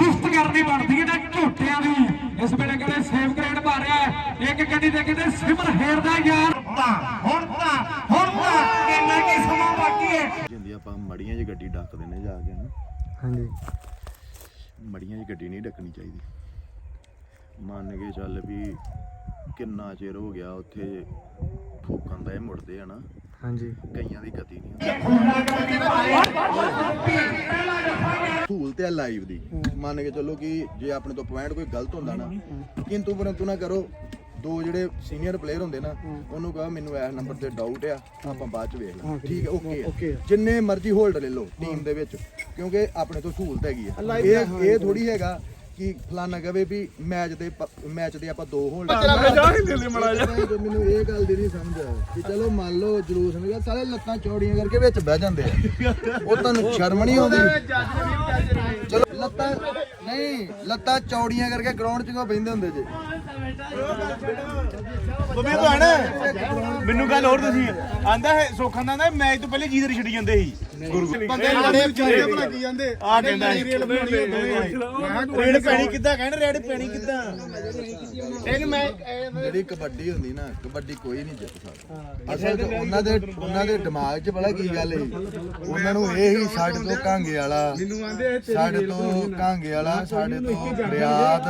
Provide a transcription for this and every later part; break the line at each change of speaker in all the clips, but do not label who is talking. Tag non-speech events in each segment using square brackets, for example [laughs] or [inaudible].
ਸੁਸਤ ਕਰਨੀ ਬਣਦੀ ਹੈ ਨਾ ਝੋਟਿਆਂ ਦੀ। ਇਸ ਵੇਲੇ ਕਹਿੰਦੇ ਸੇਵ ਗ੍ਰੇਡ ਮਾਰਿਆ ਹੈ। ਇੱਕ ਗੱਡੀ ਦੇ ਕਹਿੰਦੇ ਸਿਮਰ ਹੇਰ ਦਾ ਯਾਰ। ਤਾਂ ਹੁਣ ਤਾਂ ਹੁਣ ਤਾਂ ਇੰਨਾ ਕੀ ਸਮਾਂ ਬਾਕੀ ਹੈ।
ਜਿੰਦੀ ਆਪਾਂ ਮੜੀਆਂ 'ਚ ਗੱਡੀ ਡੱਕਦੇ ਨੇ ਜਾ ਕੇ ਨਾ
ਹਾਂਜੀ।
ਮੜੀਆਂ 'ਚ ਗੱਡੀ ਨਹੀਂ ਡੱਕਣੀ ਚਾਹੀਦੀ। ਮੰਨ ਕੇ ਚੱਲ ਵੀ ਕਿੰਨਾ ਚਿਰ ਹੋ ਗਿਆ ਉੱਥੇ ਫੂਕਣ ਦਾ ਇਹ ਮੁੜਦੇ ਆ ਨਾ।
ਹਾਂਜੀ।
ਕਈਆਂ ਦੀ ਗਤੀ ਨਹੀਂ ਹੁੰਦੀ। ਧੂਲ ਤੇ ਲਾਈਵ ਦੀ। ਮੰਨ ਕੇ ਚੱਲੋ ਕਿ ਜੇ ਆਪਣੇ ਤੋਂ ਪੁਆਇੰਟ ਕੋਈ ਗਲਤ ਹੁੰਦਾ ਨਾ ਕਿੰਤੂ ਪਰੰਤੂ ਨਾ ਕਰੋ ਦੋ ਜਿਹੜੇ ਸੀਨੀਅਰ ਪਲੇਅਰ ਹੁੰਦੇ ਨਾ ਉਹਨੂੰ ਕਹੋ ਮੈਨੂੰ ਇਸ ਨੰਬਰ ਤੇ ਡਾਊਟ ਆ ਆਪਾਂ ਬਾਅਦ ਚ ਵੇਖ ਲਾਂਗੇ। ਠੀਕ ਹੈ ਓਕੇ ਜਿੰਨੇ ਮਰਜ਼ੀ ਹੋਲਡ ਲੈ ਲਓ ਟੀਮ ਦੇ ਵਿੱਚ ਕਿਉਂਕਿ ਆਪਣੇ ਤੋਂ ਸਹੂਲਤ ਹੈਗੀ ਆ। ਇਹ ਇਹ ਥੋੜੀ ਹੈਗਾ ਕਿ ਫਲਾਨਾ ਕਵੇ ਵੀ ਮੈਚ ਦੇ ਮੈਚ ਦੇ ਆਪਾਂ ਦੋ ਹੋਲਡ ਮੈਨੂੰ ਇਹ ਗੱਲ ਦੀ ਨਹੀਂ ਸਮਝ ਕਿ ਚਲੋ ਮੰਨ ਲਓ ਜਲੂਸ ਨਿਕਲ ਸਾਲੇ ਲੱਤਾਂ ਚੌੜੀਆਂ ਕਰਕੇ ਵਿੱਚ ਬਹਿ ਜਾਂਦੇ ਆ। ਉਹ ਤੁਹਾਨੂੰ ਸ਼ਰਮ ਨਹੀਂ ਆਉਂਦੀ। ਚਲੋ ਲੱਤਾਂ ਨਹੀਂ ਲੱਤਾਂ ਚੌੜੀਆਂ ਕਰਕੇ ਗਰਾਊਂਡ 'ਚ ਕੋ ਬਹਿੰਦੇ ਹੁੰਦੇ ਜੇ?
ਬੰਬੇ ਤੋਂ ਆਣਾ? ਮੈਨੂੰ ਗੱਲ ਹੋਰ ਤੁਸੀਂ ਆਂਦਾ ਹੈ ਸੋਖਾਂ ਦਾ ਆਂਦਾ ਮੈਚ ਤੋਂ ਪਹਿਲੇ ਜੀਦਰ ਛੱਡੀ ਜਾਂਦੇ ਸੀ। ਗੁਰੂ ਬੰਦੇ ਲੜੇ ਵਿਚਾਰੇ ਭਲਾ ਕੀ ਜਾਂਦੇ ਆ ਕਹਿੰਦਾ ਰੇਡ ਪੈਣੀ ਕਿੱਦਾਂ? ਕਹਿਣ ਰੇਡ ਪੈਣੀ ਕਿੱਦਾਂ? ਇਹਨੂੰ ਮੈਂ
ਜਿਹੜੀ ਕਬੱਡੀ ਹੁੰਦੀ ਨਾ ਕਬੱਡੀ ਕੋਈ ਨਹੀਂ ਜਿੱਤ ਸਕਦਾ। ਅਸਲ 'ਚ ਉਹਨਾਂ ਦੇ ਉਹਨਾਂ ਦੇ ਦਿਮਾਗ 'ਚ ਬੜਾ ਕੀ ਗੱਲ ਏ? ਉਹਨਾਂ ਨੂੰ ਇਹ ਹੀ ਸਾਡੇ ਤੋਂ ਕਾਂਗੇ ਵਾਲਾ ਸਾਡੇ ਤੋਂ ਕਾਂਗੇ ਵਾਲਾ ਸਾਡੇ ਤੋਂ ਰਿਆਦ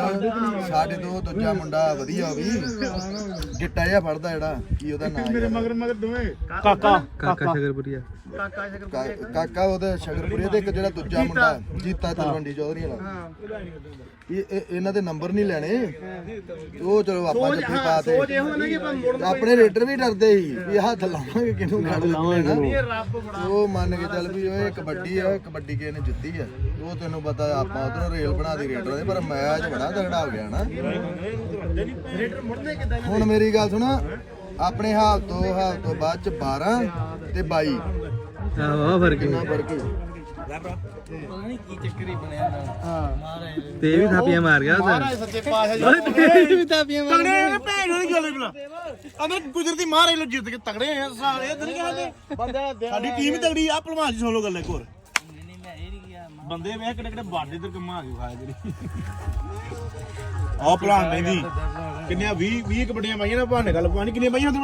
ਸਾਡੇ ਤੋਂ ਦੂਜਾ ਮੁੰਡਾ ਵਧੀਆ ਵੀ। ਗਿੱਟਾ ਜਿਹਾ ਫੜਦਾ ਜਿਹੜਾ ਕੀ ਉਹਦਾ ਨਾਮ ਮੇਰੇ ਮਗਰ
ਮਗਰ ਦੋਵੇਂ। ਕਾਕਾ।
ਕਾਕਾ ਸ਼ਗਰਪੁਰੀਆ।
ਕਾਕਾ ਉਹਦਾ ਸ਼ਗਰਪੁਰੇ ਦੇ ਇੱਕ ਜਿਹੜਾ ਦੂਜਾ ਮੁੰਡਾ ਜੀਤਾ ਤਲਵੰਡੀ ਚੌਧਰੀ ਵਾਲਾ। ਇਹ ਇਹ- ਇਹਨਾਂ ਦੇ ਨੰਬਰ ਨਹੀਂ ਲੈਣੇ। ਉਹ ਚਲੋ ਆਪਾਂ ਜੱਫੀ ਪਾਤੇ ਆਪਣੇ ਰੇਡਰ ਵੀ ਡਰਦੇ ਸੀ ਵੀ ਹੱਥ ਲਾਵਾਂਗੇ ਕਿਹਨੂੰ ਕੱਢ ਲੈਣਾ ਉਹ ਮੰਨ ਕੇ ਚੱਲ ਵੀ ਉਹ ਕਬੱਡੀ ਆ ਕਬੱਡੀ ਕਿਸੇ ਨੇ ਜਿੱਤੀ ਆ। ਉਹ ਤੈਨੂੰ ਪਤਾ ਆਪਾਂ ਉਧਰੋਂ ਰੇਲ ਬਣਾ ਦੀ ਰੇਡਰ ਦੇ ਪਰ ਮੈਚ ਬੜਾ ਤਗੜਾ ਹੋ ਗਿਆ ਨਾ। ਹੁਣ ਮੇਰੀ ਗੱਲ ਸੁਣ ਆਪਣੇ ਹਾਲ ਤੋਂ ਹਾਲ ਤੋਂ ਬਾਅਦ ਚ 12 ਤੇ 22
ਆਹ ਫ਼ਰਕ
ਕਿੰਨਾ ਫ਼ਰਕ ਹੈ?
ਤੇ ਇਹ ਵੀ ਥਾਪੀਆਂ ਮਾਰ ਗਿਆ ਉਹ
ਸੱਚੇ ਪਾਸ਼ਾ
ਓਏ ਵੀ ਥਾਪੀਆਂ ਮਾਰ
ਤਗੜੇ ਆ ਭੈਣ ਵਾਲੀ ਗੱਲ ਬਲਾ ਆਂਦਾ ਗੁਜਰਤੀ ਮਾਰੇ ਲੋ ਜਿੱਤ ਕੇ ਤਗੜੇ ਆ ਸਾਲੇ ਇਧਰ ਨਹੀਂ ਕਹਿੰਦੇ ਸਾਡੀ ਟੀਮ ਹੀ ਤਗੜੀ ਆ ਭਲਵਾਨ ਜੀ ਸੁਣ ਲੋ ਗੱਲ ਇੱਕ ਹੋਰ। ਬੰਦੇ ਵੇਖ ਕਿਹੜੇ ਕਿਹੜੇ ਬਾਡੇ ਤੇ ਕਮਾ ਕੇ ਖਾਇਆ ਜਿਹੜੀ ਆਹ ਭਲਵਾਨ ਕਹਿੰਦੀ ਕਿੰਨੀਆਂ 20 20 ਕਬੱਡੀਆਂ ਪਾਈਆਂ ਨਾ ਭਾਣੇ ਗੱਲ ਪਾਣੀ ਕਿੰਨੀਆਂ ਪਾਈਆਂ ਉਹਦੇ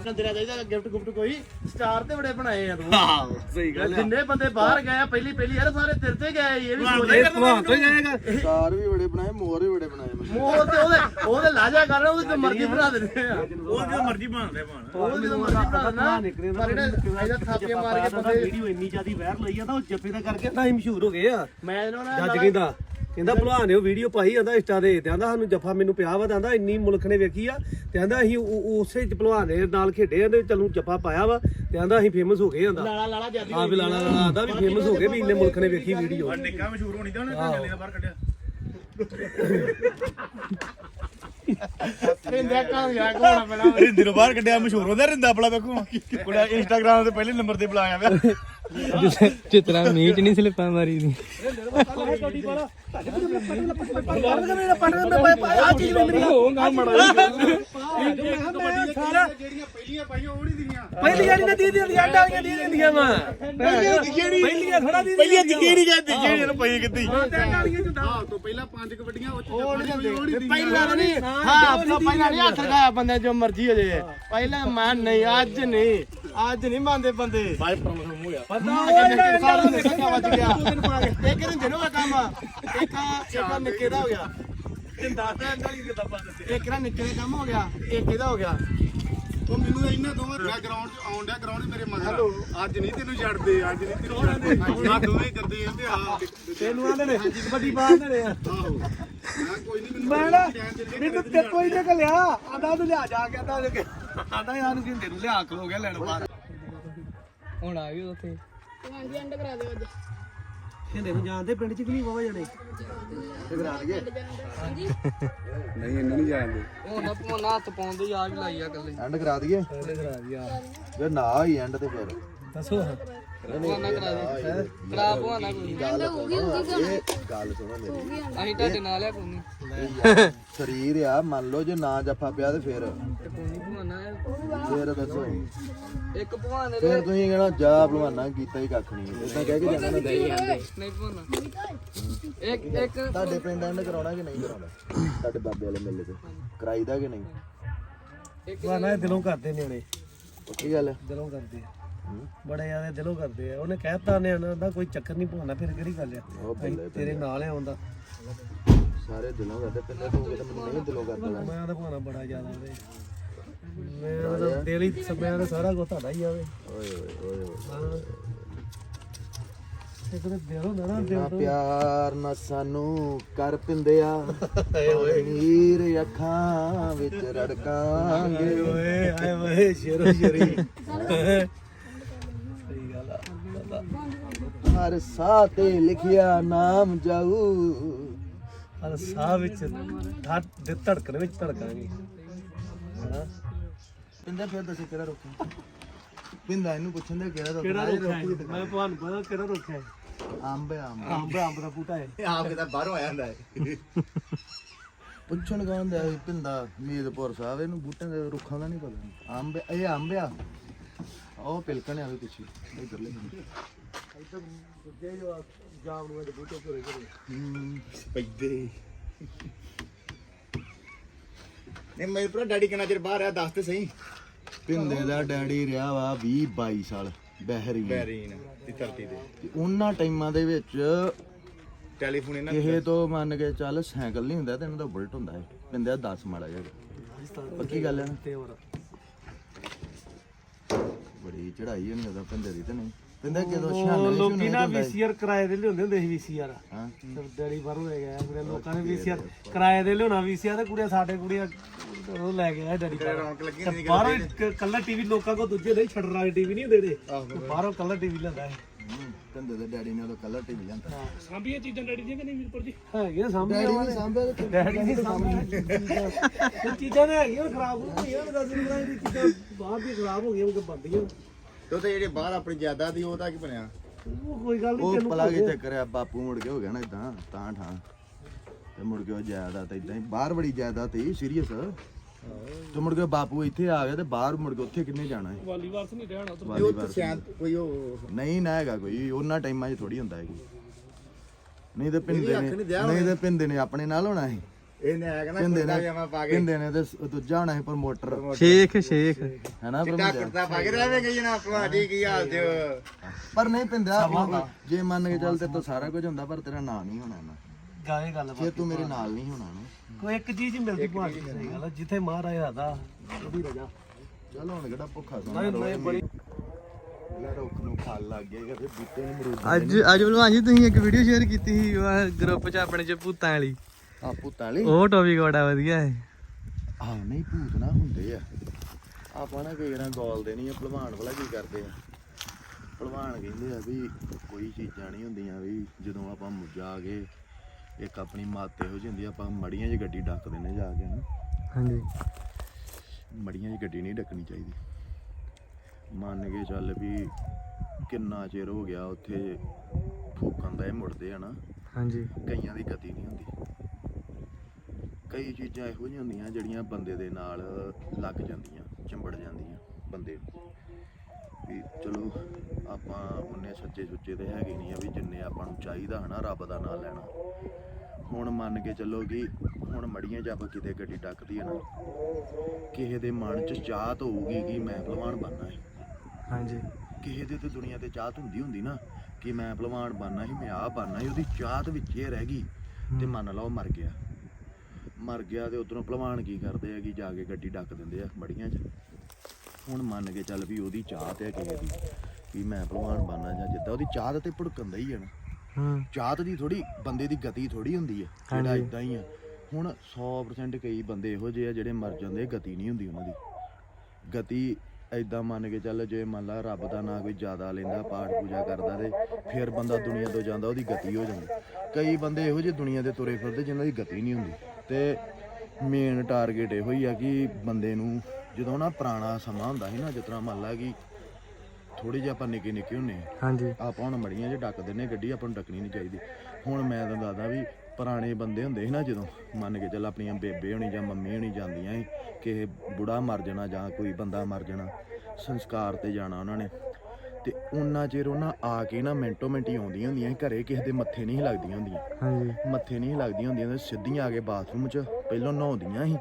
ਬਲਾ
ਕੰਦਰਾ ਚਾਹੀਦਾ ਗਿਫਟ ਗੁਫਟ ਕੋਈ। ਸਟਾਰ ਤੇ ਬੜੇ ਬਣਾਏ ਆ ਤੂੰ।
ਹਾਂ ਸਹੀ ਗੱਲ
ਜਿੰਨੇ ਬੰਦੇ ਬਾਹਰ ਗਏ ਆ ਪਹਿਲੀ ਪਹਿਲੀ ਯਾਰ ਸਾਰੇ ਤੇਰੇ ਤੇ ਗਏ ਇਹ ਵੀ ਸੋਚ
ਇਹ ਭਲਵਾਨ ਤੋਂ ਹੀ ਜਾਏਗਾ।
ਸਟਾਰ ਵੀ ਬੜੇ ਬਣਾਏ ਮੋਰ ਵੀ ਬੜੇ ਬਣਾਏ ਮੈਂ
ਮੋਹ ਤੇ ਉਹਦੇ ਉਹਦੇ ਲਾਜਾ ਕਰ ਉਹਦੇ ਤੇ ਮਰਜ਼ੀ ਬਣਾ ਦਿੰਦੇ ਆ।
ਉਹ ਜਦੋਂ ਮਰਜ਼ੀ ਬਣਦੇ ਭਾਣ
ਉਹ ਜਦੋਂ ਮਰਜ਼ੀ ਬਣਾ ਦੇਣਾ ਪਰ ਜਿਹੜੇ ਇਹਦਾ ਥਾਪੀਆਂ ਮਾਰ ਕੇ ਬੰਦੇ
ਵੀਡੀਓ ਇੰਨੀ ਜ਼ਿਆਦੀ ਵਾਇਰਲ ਹੋਈ ਆ ਤਾਂ ਉਹ ਜੱਫੇ ਦਾ ਕਰਕੇ ਤਾਂ ਹੀ ਮਸ਼ਹੂਰ ਹੋ ਗਏ ਆ।
ਮੈਂ ਇਹਨਾਂ ਨਾਲ
ਜੱਜ ਕਹਿੰਦਾ ਕਹਿੰਦਾ ਭਲਵਾਨ ਨੇ ਉਹ ਵੀਡੀਓ ਪਾਈ ਆਂਦਾ ਇੰਸਟਾ ਤੇ ਤੇ ਆਂਦਾ ਸਾਨੂੰ ਜੱਫਾ ਮੈਨੂੰ ਪਿਆ ਵਾ ਆਂਦਾ ਇੰਨੀ ਮੁਲਕ ਨੇ ਵੇਖੀ ਆ ਤੇ ਆਂਦਾ ਅਸੀਂ ਉਹ- ਉਸੇ ਚ ਭਲਵਾਨ ਦੇ ਨਾਲ ਖੇਡੇ ਆ ਤੇ ਚਲੂ ਜੱਫਾ ਪਾਇਆ ਵਾ ਤੇ ਆਂਦਾ ਅਸੀਂ ਫੇਮਸ ਹੋ ਗਏ ਆਂਦਾ
ਲਾਲਾ ਲਾਲਾ ਜਾਂਦੀ
ਆ ਵੀ ਲਾਲਾ ਲਾਲਾ ਆਂਦਾ ਵੀ ਫੇਮਸ ਹੋ ਗਏ ਵੀ ਇੰਨੇ ਮੁਲਕ ਨੇ ਵੇਖੀ ਵੀਡੀਓ
ਨਿੱਕਾ ਮਸ਼ਹੂਰ ਹੋਣੀ ਤਾਂ ਉਹਨੇ ਝੰਡੇ ਦਾ ਬਾਹਰ ਕੱਢਿਆ।
ਰਿੰਦਿਆ ਕਾਂ ਗਿਆ ਕੋਣਾ ਪੈਣਾ
ਰਿੰਦੇ ਨੂੰ ਬਾਹਰ ਕੱਢਿਆ ਮਸ਼ਹੂਰ ਹੁੰਦਾ ਰਿੰਦਾ ਆਪਣਾ ਵੇਖੋ [laughs] ਕੁੜਾ ਇੰਸਟਾਗ੍ਰਾਮ ਤੇ ਪਹਿਲੇ ਨੰਬਰ ਤੇ ਬੁਲਾਇਆ ਪਿਆ
ਚਿਤਰਾ ਮੀਚ ਨਹੀਂ ਸਲਿੱਪਾਂ ਮਾਰੀ। ਦੀ ਪਹਿਲੀ ਵਾਰੀ ਨਾ ਦੀ ਦੀ ਅੰਡਾ ਵਾਲੀਆਂ ਦੀ ਦਿੰਦੀਆਂ ਵਾ। ਪਹਿਲੀਆਂ ਥੋੜਾ ਦੀ
ਪਹਿਲੀ ਦਿੱਕੀ ਨਹੀਂ ਗਈ ਦਿੱਕੀ ਇਹਨੂੰ ਪਈ ਕਿੱਦੀ?
ਪਹਿਲਾਂ ਨਹੀਂ ਹਾਂ ਪਹਿਲਾਂ ਨਹੀਂ ਹੱਥ ਲਗਾਇਆ ਬੰਦੇ ਜੋ ਮਰਜ਼ੀ ਹੋ ਜੇ। ਪਹਿਲਾਂ ਮੈਂ ਨਹੀਂ ਅੱਜ ਨਹੀਂ। ਅੱਜ ਨਹੀਂ ਮੰਨਦੇ ਬੰਦੇ। ਬਾਈ ਪ੍ਰਮੋਸ਼ਨ ਹੋ ਗਿਆ। ਪਤਾ ਸਾਰਾ ਨਿੱਕਾ ਵੱਜ ਗਿਆ। ਇੱਕ ਰਿੰਦੇ ਨੂੰ ਕੰਮ ਇੱਕ ਇੱਕ ਨਿੱਕੇ ਦਾ ਹੋ ਗਿਆ। ਇੱਕ ਰਾ ਨਿੱਕੇ ਦਾ ਕੰਮ ਹੋ ਗਿਆ ਇੱਕ ਇਹਦਾ ਹੋ ਗਿਆ।
ਉਹ ਮੈਨੂੰ ਤਾਂ ਇੰਨਾ ਦੋਵੇਂ ਮੈਂ ਗਰਾਊਂਡ 'ਚ ਆਉਣ ਡਿਆ ਗਰਾਊਂਡ 'ਚ ਮੇਰੇ ਮਗਰ। ਅੱਜ ਨਹੀਂ ਤੈਨੂੰ ਛੱਡਦੇ ਅੱਜ ਨਹੀਂ ਤੈਨੂੰ ਛੱਡਦੇ। ਆ ਦੋਵੇਂ ਕਰਦੇ ਜਾਂਦੇ ਆ
ਤੈਨੂੰ ਆਂਦੇ ਨੇ ਕਬੱਡੀ ਬਾਹਰ ਨੇ
ਆਹੋ। ਮੈਂ ਕੋਈ ਨਹੀਂ ਮੈਨੂੰ
ਮੈਂ ਨਾ ਮੈਨੂੰ ਤੇ ਕੋਈ ਨਾ ਲਿਆ। ਆਂਦਾ ਤੂੰ ਲਿਆ ਜਾ ਕੇ ਆਂਦਾ ਆਂਦਾ ਯਾਰ ਨੂੰ ਕਿੰਦੇ ਨੂੰ ਲਿਆ ਖਲੋ ਗਿਆ ਲੈਣ ਬਾਹਰ।
ਹੁਣ ਆ ਗਏ ਉੱਥੇ।
ਹਾਂਜੀ ਐਂਡ ਕਰਾ ਦਿਓ ਅੱਜ।
ਕਹਿੰਦੇ ਨੂੰ ਜਾਣਦੇ ਪਿੰਡ ਚ ਕਿ ਨਹੀਂ ਵਾਵਾ ਜਣੇ?
ਹੁਣ ਨਾ ਪੋਨਾ ਹੱਥ ਪਾਉਣ ਦੇ ਯਾਦ ਲਾਈ ਆ ਕੱਲੇ
ਐਂਡ ਕਰਾ ਦਈਏ? ਜੇ ਨਾ ਹੀ ਐਂਡ ਤੇ ਫਿਰ।
ਦੱਸੋ।
ਪੋਨਾ ਕਰਾ ਦੇ। ਕਰਾ ਪੋਨਾ ਕੋਈ
ਗੱਲ ਸੁਣੋ ਇਹ ਗੱਲ ਸੁਣੋ ਮੇਰੀ।
ਅਸੀਂ ਤੁਹਾਡੇ ਨਾਲ ਆ ਕੋਈ
ਸਰੀਰ ਆ ਮੰਨ ਲਓ ਜੇ ਨਾ ਜੱਫਾ ਪਿਆ ਤੇ ਫਿਰ।
ਨਹੀਂ ਪੋਨਾ
ਫਿਰ ਦੱਸੋ।
ਇੱਕ ਭਵਾਨ ਦੇ
ਫਿਰ ਤੁਸੀਂ ਕਹਿਣਾ ਜਾ ਭਲਵਾਨਾ ਕੀਤਾ ਹੀ ਕੱਖ ਨਹੀਂ। ਇਦਾਂ ਕਹਿ ਕੇ ਜਾਣਾ ਨਾ ਦੇ
ਨਹੀਂ ਪੋਨਾ
ਇੱਕ ਇੱਕ
ਤੁਹਾਡੇ ਪਿੰਡ ਐਂਡ ਕਰਾਉਣਾ ਕਿ ਨਹੀਂ ਕਰਾਉਣਾ? ਤੁਹਾਡੇ ਬਾਬੇ ਵਾਲੇ ਮੇਲੇ ਤੇ। ਕਰਾਈਦਾ ਕਿ ਨਹੀਂ?
ਦਿਲੋਂ ਕਰਦੇ ਨਿਆਣੇ
ਪੱਕੀ ਗੱਲ? ਹੈ
ਦਿਲੋਂ ਕਰਦੇ ਆ। ਬੜੇ ਜ਼ਿਆਦਾ ਦਿਲੋਂ ਕਰਦੇ ਆ। ਉਹਨੇ ਕਹਿਤਾ ਨਿਆਣਾ ਦਾ ਕੋਈ ਚੱਕਰ ਨਹੀਂ ਪਾਉਣਾ ਫਿਰ ਕਿਹੜੀ ਗੱਲ ਆ?
ਉਹ ਬੱਲੇ
ਤੇਰੇ ਨਾਲ ਆ ਆਉਂਦਾ
ਸਾਰੇ ਦਿਲੋਂ ਕਰਦੇ ਪਿੰਡੇ ਤੋਂ ਕਿਤੇ ਮੈਨੂੰ ਨਹੀਂ ਦਿਲੋਂ ਕਰਦਾ।
ਮੈਂ ਤਾਂ ਭਾਣਾ ਬੜਾ ਜ਼ਿਆਦਾ ਵੇ ਮੈਂ ਤਾਂ ਦਿਲ ਹੀ ਸਭਿਆਂ ਦਾ ਸਾਰਾ ਕੁਝ ਤੁਹਾਡਾ ਹੀ ਆਵੇ
ਓਏ ਓਏ ਓਏ
ਹਾਂ। ਇੱਕ ਤਾਂ ਦਿਲ ਹੁੰਦਾ ਨਾ ਦਿਲ
ਨਾ ਪਿਆਰ ਨਾ ਸਾਨੂੰ ਕਰ ਪਿੰਦਿਆ ਨੀਰ ਅੱਖਾਂ ਵਿੱਚ ਰੜਕਾਂਗੇ।
ਓਏ ਆਏ ਓਏ ਸ਼ੇਰੋ ਸ਼ੇਰੀ ਸਹੀ ਗੱਲ ਆ
ਹਰ ਸਾਹ ਤੇ ਲਿਖਿਆ ਨਾਮ ਜਾਊ।
ਹਰ ਸਾਹ ਵਿੱਚ ਧੜ ਦੇ ਧੜਕਣ ਵਿੱਚ ਧੜਕਾਂਗੇ।
ਪਿੰਦਾ ਫਿਰ ਦੱਸ ਕਿਹੜਾ ਰੋਕਿਆ ਪਿੰਦਾ ਇਹਨੂੰ ਪੁੱਛਣ ਦੇ ਕਿਹੜਾ ਰੋਕਿਆ
ਕਿਹੜਾ ਹੈ? ਮੈਂ ਤੁਹਾਨੂੰ ਪਤਾ ਕਿਹੜਾ ਰੁੱਖ ਹੈ।
ਅੰਬ ਹੈ ਅੰਬ
ਅੰਬ ਅੰਬ ਦਾ ਬੂਟਾ ਹੈ।
ਆਪ ਕਿਤਾ ਬਾਹਰੋਂ ਆਇਆ ਹੁੰਦਾ ਹੈ।
ਪੁੱਛਣ ਕਹਿੰਦਾ ਪਿੰਦਾ ਮੀਦਪੁਰ ਸਾਹਿਬ ਇਹਨੂੰ ਬੂਟਿਆਂ ਦੇ ਰੁੱਖਾਂ ਦਾ ਨਹੀਂ ਪਤਾ। ਅੰਬ ਇਹ ਅੰਬ ਆ। ਉਹ ਪਿਲਕਣ ਆ ਵੀ ਪਿੱਛੇ ਇਧਰ ਲੈ
ਦੂਜੇ ਜੋ ਜਾਮਨੂਆਂ ਦੇ ਬੂਟੇ ਘਰੇ ਘਰੇ
ਪੈਦੇ ਨਹੀਂ ਮੇਰੇ ਭਰਾ ਡੈਡੀ ਕਿੰਨਾ ਚਿਰ ਬਾਹਰ ਆ ਦੱਸ ਤੇ ਸਹੀ।
ਪਿੰਦੇ ਦਾ ਡੈਡੀ ਰਿਹਾ ਵਾ 20 22 ਸਾਲ ਬਹਿਰੀ
ਬੈਰੀਨ ਦੀ ਧਰਤੀ ਤੇ।
ਤੇ ਉਹਨਾਂ ਟਾਈਮਾਂ ਦੇ ਵਿੱਚ
ਟੈਲੀਫੋਨ ਇਹਨਾਂ
ਕਿਸੇ ਤੋਂ ਮੰਨ ਕੇ ਚੱਲ ਸਾਈਕਲ ਨਹੀਂ ਹੁੰਦਾ ਤੇ ਇਹਨਾਂ ਦਾ ਬੁਲਟ ਹੁੰਦਾ ਹੈ ਪਿੰਦੇ ਦਾ 10 ਮਾੜਾ ਜਿਹਾ। ਪੱਕੀ ਗੱਲ ਹੈ ਨਾ?
ਤੇ ਹੋਰ।
ਬੜੀ ਚੜਾਈ ਹੋਣੀ ਉਹਦਾ ਪਿੰਦੇ ਦੀ ਤੇ ਨਹੀਂ। ਪਿੰਦੇ ਕਿਦੋਂ
ਉਹ
96
ਲੋਕੀ ਨਾ ਵੀਸੀਆਰ ਕਿਰਾਏ ਦੇ ਲਿਆਉਂਦੇ ਹੁੰਦੇ ਸੀ ਵੀਸੀਆਰ।
ਹਾਂ।
ਤੇ ਡੈਡੀ ਬਾਹਰੋਂ ਲੈ ਗਿਆ ਕੁੜੇ ਲੋਕਾਂ ਨੇ ਵੀਸੀਆਰ ਕਿਰਾਏ ਦੇ ਲਿਆਉਣਾ ਵੀਸੀਆਰ ਤੇ ਕੁੜੀਆਂ ਸਾਡੇ ਕੁੜੀਆਂ ਉਹ ਲੈ ਗਿਆ ਡੈਡੀ ਤੇ ਬਾਹਰੋਂ ਇੱਕ ਕੱਲਾ ਟੀਵੀ ਲੋਕਾਂ ਕੋ ਦੂਜੇ ਨਹੀਂ ਛੱਡ ਰਾਜ ਟੀਵੀ ਨਹੀਂ ਹੁੰਦੇ ਦੇ ਬਾਹਰੋਂ ਕੱਲਾ ਟੀਵੀ ਲੈਂਦਾ ਹੈ
ਪਿੰਦੇ ਦੇ ਡੈਡੀ ਨੇ ਉਹਦਾ ਕਲਰ ਟੀਵੀ ਲਿਆਂਦਾ।
ਸਾਂਭੀਆਂ ਚੀਜ਼ਾਂ ਡੈਡੀ ਦੀਆਂ ਕਿ ਨਹੀਂ ਵੀਰਪੁਰ ਜੀ? ਹੈਗੀਆਂ ਸਾਂਭੀਆਂ
ਡੈਡੀ ਨੇ ਸਾਂਭਿਆ ਤੇ
ਡੈਡੀ ਨਹੀਂ ਸਾਂਭੀਆਂ। ਇਹ ਚੀਜ਼ਾਂ ਨੇ ਹੈਗੀਆਂ ਖਰਾਬ ਹੋ ਗਈਆਂ ਦੱਸ ਦਿਨ ਬਾਅਦ ਇਹ ਚੀਜ਼ਾਂ ਬਾਹਰ ਦੀ ਖਰਾਬ ਹੋ ਗਈਆਂ ਉਹ ਬੰਦੀਆਂ
ਤੇ ਉਹ ਤੇ ਜਿਹੜੇ ਬਾਹਰ ਆਪਣੀ ਜਾਇਦਾਦ ਦੀ ਉਹਦਾ ਕੀ ਬਣਿਆ?
ਉਹ ਕੋਈ ਗੱਲ ਨਹੀਂ
ਉਹ
ਤੈਨੂੰ
ਪਲਾ ਕੇ ਚੱਕਰ ਆ ਬਾਪੂ ਮੁੜ ਕੇ ਹੋ ਗਿਆ ਨਾ ਇਦਾਂ ਤਾਂ ਠਾਂ। ਤੇ ਮੁੜ ਕੇ ਉਹ ਜਾਇਦਾਦ ਇਦਾਂ ਹੀ ਬਾਹਰ ਬੜੀ ਜਾਇਦਾਦ ਤੇ ਸੀਰੀਅਸ ਤੇ ਮੁੜ ਕੇ ਬਾਪੂ ਇੱਥੇ ਆ ਗਿਆ ਤੇ ਬਾਹਰ ਮੁੜ ਕੇ ਉੱਥੇ ਕਿੰਨੇ ਜਾਣਾ ਹੈ ਵਾਲੀਵਾਰਸ ਨਹੀਂ ਰਹਿਣਾ
ਸ਼ਾਇਦ ਕੋਈ ਉਹ
ਨਹੀਂ ਨਾ ਹੈਗਾ ਕੋਈ ਉਹਨਾਂ ਟਾਈਮਾਂ 'ਚ ਥੋੜੀ ਹੁੰਦਾ ਹੈਗੀ। ਨਹੀਂ ਤੇ ਪਿੰਦੇ ਨੇ
ਨਹੀਂ
ਤੇ ਪਿੰਦੇ ਨੇ ਆਪਣੇ ਨਾਲ ਹੋਣਾ ਸੀ।
ਇਹਨੇ ਆ ਕਹਿੰਦਾ
ਪਿੰਦੇ
ਕੁੜਤਾ
ਨੇ
ਜਾਮਾ ਪਾ ਕੇ
ਪਿੰਦੇ ਨੇ ਤੇ ਸ- ਦੂਜਾ ਹੋਣਾ ਸੀ ਪ੍ਰਮੋਟਰ
ਸ਼ੇਖ ਸ਼ੇਖ।
ਹੈਨਾ
ਚਿੱਟਾ
ਪ੍ਰਮੋਟਰ
ਕੁੜਤਾ ਪਾ ਕੇ ਰਹਿਵੇਂਗੇ ਜਨਾ ਤੁਹਾਡੀ ਕੀ ਹਾਲ ਚ
ਪਰ ਨਹੀਂ ਪਿੰਦਾ ਜੇ ਮੰਨ ਕੇ ਚੱਲ ਤੇ ਤਾਂ ਸਾਰਾ ਕੁਝ ਹੁੰਦਾ ਪਰ ਤੇਰਾ ਨਾਂ ਨਹੀਂ ਹੋਣਾ ਨਾ।
ਗਾਏ ਗੱਲ
ਜੇ ਤੂੰ ਮੇਰੇ ਨਾਲ ਨਹੀਂ ਹੋਣਾ ਨਾ।
ਕੋਈ ਇੱਕ ਚੀਜ਼ ਹੀ ਮਿਲਦੀ ਭਾਜੀ ਸਹੀ ਗੱਲ ਆ, ਜਿੱਥੇ ਮਹਾਰਾਜ ਰਾਦਾ ਉਹਦੀ ਰਜਾ।
ਚਲ ਹੁਣ ਕਿਹੜਾ ਭੁੱਖਾ ਸੋਣਾ
ਨਹੀਂ ਨਹੀਂ ਬੜੀ
ਲੈ ਰੁੱਖ ਨੂੰ ਫਲ ਲੱਗ ਗਏ ਕਦੇ ਬੂਟੇ ਨੂੰ ਮਰੂਦ
ਅੱਜ ਅੱਜ ਭਲਵਾਨ ਜੀ ਤੁਸੀਂ ਇੱਕ ਵੀਡੀਓ ਸ਼ੇਅਰ ਕੀਤੀ ਸੀ ਗਰੁੱਪ 'ਚ ਆਪਣੇ 'ਚ ਭੂਤਾਂ ਵਾਲੀ।
ਆ ਲਈ
ਉਹ ਟੌਪਿਕ ਬੜਾ ਵਧੀਆ ਹੈ
ਆ ਨਹੀਂ ਭੂਤ ਨਾ ਹੁੰਦੇ ਆ। ਆਪਾਂ ਨਾ ਕਈ ਵਾਰ ਗੋਲ ਦੇ ਨਹੀਂ ਆ ਭਲਵਾਨ ਵਾਲਾ ਕੀ ਕਰਦੇ ਆ। ਭਲਵਾਨ ਕਹਿੰਦੇ ਆ ਵੀ ਕੋਈ ਚੀਜ਼ਾਂ ਨਹੀਂ ਹੁੰਦੀਆਂ ਵੀ ਜਦੋਂ ਆਪਾਂ ਜਾ ਕੇ ਇੱਕ ਆਪਣੀ ਮੱਤ ਹੁੰਦੀ ਆ, ਆਪਾਂ ਮੜੀਆਂ 'ਚ ਗੱਡੀ ਡੱਕ ਦਿੰਦੇ ਜਾ ਕੇ ਨਾ
ਹਾਂਜੀ।
ਮੜੀਆਂ 'ਚ ਗੱਡੀ ਨਹੀਂ ਡੱਕਣੀ ਚਾਹੀਦੀ। ਮੰਨ ਕੇ ਚੱਲ ਵੀ ਕਿੰਨਾ ਚਿਰ ਹੋ ਗਿਆ ਉੱਥੇ ਫੂਕਣ ਦਾ ਇਹ ਮੁੜਦੇ ਆ ਨਾ
ਹਾਂਜੀ।
ਕਈਆਂ ਦੀ ਗਤੀ ਨਹੀਂ ਹੁੰਦੀ। ਕਈ ਚੀਜ਼ਾਂ ਇਹੋ ਜਿਹੀਆਂ ਹੁੰਦੀਆਂ ਜਿਹੜੀਆਂ ਬੰਦੇ ਦੇ ਨਾਲ ਲੱਗ ਜਾਂਦੀਆਂ ਚੰਬੜ ਜਾਂਦੀਆਂ ਬੰਦੇ ਨੂੰ। ਵੀ ਚਲੋ ਆਪਾਂ ਉਹਨੇ ਸੱਚੇ ਸੁੱਚੇ ਤੇ ਹੈਗੇ ਨਹੀਂ ਆ ਵੀ ਜਿੰਨੇ ਆਪਾਂ ਨੂੰ ਚਾਹੀਦਾ ਹਨਾ ਰੱਬ ਦਾ ਨਾਮ ਲੈਣਾ। ਹੁਣ ਮੰਨ ਕੇ ਚੱਲੋ ਕਿ ਹੁਣ ਮੜੀਆਂ ਆਪਾਂ ਕਿਤੇ ਗੱਡੀ ਡੱਕਦੀ ਹੈ ਨਾ ਕਿਸੇ ਦੇ ਮਨ 'ਚ ਚਾਹਤ ਹੋਊਗੀ ਕਿ ਮੈਂ ਭਲਵਾਨ ਬਣਨਾ ਹੈ
ਹਾਂਜੀ।
ਕਿਸੇ ਦੇ ਤੇ ਦੁਨੀਆ ਤੇ ਚਾਹਤ ਹੁੰਦੀ ਹੁੰਦੀ ਨਾ ਕਿ ਮੈਂ ਭਲਵਾਨ ਬਣਨਾ ਸੀ ਮੈਂ ਆਹ ਬਣਨਾ ਸੀ ਉਹਦੀ ਚਾਹਤ ਵਿੱਚ ਇਹ ਰਹਿ ਗਈ ਤੇ ਮੰਨ ਲਓ ਮਰ ਗਿਆ। ਮਰ ਗਿਆ ਤੇ ਉਧਰੋਂ ਭਲਵਾਨ ਕੀ ਕਰਦੇ ਆ ਕਿ ਜਾ ਕੇ ਗੱਡੀ ਡੱਕ ਦਿੰਦੇ ਆ ਮੜੀਆਂ 'ਚ। ਹੁਣ ਮੰਨ ਕੇ ਚੱਲ ਵੀ ਉਹਦੀ ਚਾਹਤ ਹੈ ਕਿਸੇ ਦੀ ਵੀ ਮੈਂ ਭਲਵਾਨ ਬਣਨਾ ਜਾਂ ਜਿੱਦਾਂ ਉਹਦੀ ਚਾਹਤ ਤੇ ਭੜਕੰਦਾ ਹੀ ਹੈ ਨਾ।
ਹੂੰ।
ਚਾਹਤ ਦੀ ਥੋੜੀ ਬੰਦੇ ਦੀ ਗਤੀ ਥੋੜੀ ਹੁੰਦੀ ਹੈ ਜਿਹੜਾ ਇਦਾਂ ਹੀ ਆ। ਹੁਣ 100% ਕਈ ਬੰਦੇ ਇਹੋ ਜਿਹੇ ਆ ਜਿਹੜੇ ਮਰ ਜਾਂਦੇ ਗਤੀ ਨਹੀਂ ਹੁੰਦੀ ਉਹਨਾਂ ਦੀ। ਗਤੀ ਐਦਾਂ ਮੰਨ ਕੇ ਚੱਲ ਜੇ ਮੰਨ ਲਾ ਰੱਬ ਦਾ ਨਾਂ ਕੋਈ ਜ਼ਿਆਦਾ ਲੈਂਦਾ ਪਾਠ ਪੂਜਾ ਕਰਦਾ ਤੇ ਫਿਰ ਬੰਦਾ ਦੁਨੀਆ ਤੋਂ ਜਾਂਦਾ ਉਹਦੀ ਗਤੀ ਹੋ ਜਾਂਦੀ। ਕਈ ਬੰਦੇ ਇਹੋ ਜਿਹੇ ਦੁਨੀਆ ਦੇ ਤੁਰੇ ਫਿਰਦੇ ਜਿਨ੍ਹਾਂ ਦੀ ਗਤੀ ਨਹੀਂ ਹੁੰਦੀ। ਤੇ ਮੇਨ ਟਾਰਗੇਟ ਇਹੋ ਹੀ ਆ ਕਿ ਬੰਦੇ ਨੂੰ ਜਦੋਂ ਨਾ ਪੁਰਾਣਾ ਸਮਾਂ ਹੁੰਦਾ ਸੀ ਨਾ ਜਿਸ ਤਰ੍ਹਾਂ ਮੰਨ ਲਾ ਕਿ ਥੋੜੇ ਜਿਹਾ ਆਪਾਂ ਨਿੱਕੇ ਨਿੱਕੇ ਹੁੰਨੇ ਆ।
ਹਾਂਜੀ।
ਆਪਾਂ ਹੁਣ ਮੜੀਆਂ 'ਚ ਡੱਕ ਦਿੰਨੇ ਗੱਡੀ ਆਪਾਂ ਨੂੰ ਡੱਕਣੀ ਨਹੀਂ ਚਾਹੀਦੀ। ਹੁਣ ਮੈਂ ਤਾਂ ਦੱਸਦਾ ਵੀ ਪੁਰਾਣੇ ਬੰਦੇ ਹੁੰਦੇ ਸੀ ਨਾ ਜਦੋਂ ਮੰਨ ਕੇ ਚੱਲ ਆਪਣੀਆਂ ਬੇਬੇ ਹੋਣੀ ਜਾਂ ਮੰਮੀ ਹੋਣੀ ਜਾਂਦੀਆਂ ਸੀ ਕਿਸੇ ਬੁੜਾ ਮਰ ਜਾਣਾ ਜਾਂ ਕੋਈ ਬੰਦਾ ਮਰ ਜਾਣਾ ਸੰਸਕਾਰ ਤੇ ਜਾਣਾ ਉਹਨਾਂ ਨੇ। ਤੇ ਉਹਨਾਂ ਚਿਰ ਉਹਨਾਂ ਆ ਕੇ ਨਾ ਮਿੰਟੋ ਮਿੰਟੀ ਆਉਂਦੀਆਂ ਹੁੰਦੀਆਂ ਸੀ ਘਰੇ ਕਿਸੇ ਦੇ ਮੱਥੇ ਨਹੀਂ ਸੀ ਲੱਗਦੀਆਂ ਹੁੰਦੀਆਂ।
ਹਾਂਜੀ।
ਮੱਥੇ ਨਹੀਂ ਸੀ ਲੱਗਦੀਆਂ ਹੁੰਦੀਆਂ ਤੇ ਸਿੱਧੀਆਂ ਆ ਕੇ ਬਾਥਰੂਮ 'ਚ ਪਹਿਲਾਂ ਨਹਾਉਂਦੀਆਂ ਸੀ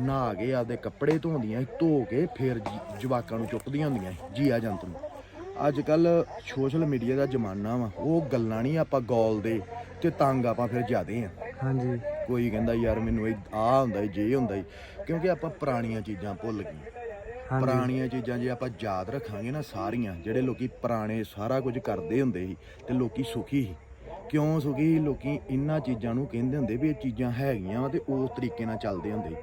ਨਹਾ ਕੇ ਆਪਦੇ ਕੱਪੜੇ ਧੋਂਦੀਆਂ ਸੀ ਧੋ ਕੇ ਫਿਰ ਜੀ- ਜਵਾਕਾਂ ਨੂੰ ਚੁੱਕਦੀਆਂ ਹੁੰਦੀਆਂ ਸੀ ਜੀਆ ਜੰਤ ਨੂੰ। ਅੱਜ ਕੱਲ ਸੋਸ਼ਲ ਮੀਡੀਆ ਦਾ ਜ਼ਮਾਨਾ ਵਾ ਉਹ ਗੱਲਾਂ ਨਹੀਂ ਆਪਾਂ ਗੋਲਦੇ ਤੇ ਤੰਗ ਆਪਾਂ ਫਿਰ ਜ਼ਿਆਦੇ ਆ।
ਹਾਂਜੀ।
ਕੋਈ ਕਹਿੰਦਾ ਯਾਰ ਮੈਨੂੰ ਆ ਹੁੰਦਾ ਈ, ਜੇ ਹੁੰਦਾ ਈ ਕਿਉਂਕਿ ਆਪਾਂ ਪੁਰਾਣੀਆਂ ਚੀਜ਼ਾਂ ਭੁੱਲ ਗਏ। ਪੁਰਾਣੀਆਂ ਚੀਜ਼ਾਂ ਜੇ ਆਪਾਂ ਯਾਦ ਰੱਖਾਂਗੇ ਨਾ ਸਾਰੀਆਂ ਜਿਹੜੇ ਲੋਕੀ ਪੁਰਾਣੇ ਸਾਰਾ ਕੁਝ ਕਰਦੇ ਹੁੰਦੇ ਸੀ ਤੇ ਲੋਕੀ ਸੁਖੀ ਸੀ। ਕਿਉਂ ਸੁਖੀ ਸੀ? ਲੋਕੀ ਇਹਨਾਂ ਚੀਜ਼ਾਂ ਨੂੰ ਕਹਿੰਦੇ ਹੁੰਦੇ ਵੀ ਇਹ ਚੀਜ਼ਾਂ ਹੈਗੀਆਂ ਵਾ ਤੇ ਉਸ ਤਰੀਕੇ ਨਾਲ ਚੱਲਦੇ ਹੁੰਦੇ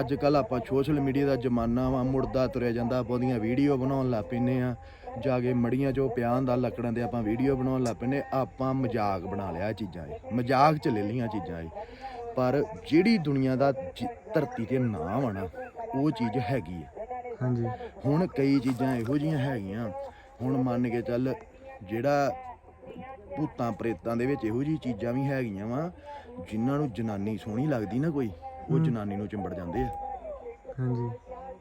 ਅੱਜ ਕੱਲ ਆਪਾਂ ਸੋਸ਼ਲ ਮੀਡੀਆ ਦਾ ਜ਼ਮਾਨਾ ਵਾ ਮੁੜਦਾ ਤੁਰਿਆ ਜਾਂਦਾ ਆਪਾਂ ਉਹਦੀਆਂ ਵੀਡੀਓ ਬਣਾਉਣ ਲੱਗ ਪੈਨੇ ਆ ਜਾ ਕੇ ਮੜੀਆਂ 'ਚੋਂ ਪਿਆ ਹੁੰਦਾ ਲੱਕੜਾਂ ਤੇ ਆਪਾਂ ਵੀਡੀਓ ਬਣਾਉਣ ਲੱਗ ਪੈਨੇ ਆਪਾਂ ਮਜ਼ਾਕ ਬਣਾ ਲਿਆ ਇਹ ਚੀਜ਼ਾਂ ਇਹ ਮਜ਼ਾਕ 'ਚ ਲੈ ਲਈਆਂ ਚੀਜ਼ਾਂ ਇਹ। ਪਰ ਜਿਹੜੀ ਦੁਨੀਆ ਦਾ ਜ- ਧਰਤੀ ਤੇ ਨਾਮ ਆ ਨਾ ਉਹ ਚੀਜ਼ ਹੈਗੀ ਆ।
ਹਾਂਜੀ।
ਹੁਣ ਕਈ ਚੀਜ਼ਾਂ ਇਹੋ ਜੀਆਂ ਹੈਗੀਆਂ। ਹੁਣ ਮੰਨ ਕੇ ਚੱਲ ਜਿਹੜਾ ਭੂਤਾਂ ਪ੍ਰੇਤਾਂ ਦੇ ਵਿੱਚ ਇਹੋ ਜੀ ਚੀਜ਼ਾਂ ਵੀ ਹੈਗੀਆਂ ਵਾ ਜਿਨ੍ਹਾਂ ਨੂੰ ਜਨਾਨੀ ਸੋਹਣੀ ਲੱਗਦੀ ਨਾ ਕੋਈ ਉਹ ਜਨਾਨੀ ਨੂੰ ਚਿੰਬੜ ਜਾਂਦੇ ਆ।
ਹਾਂਜੀ।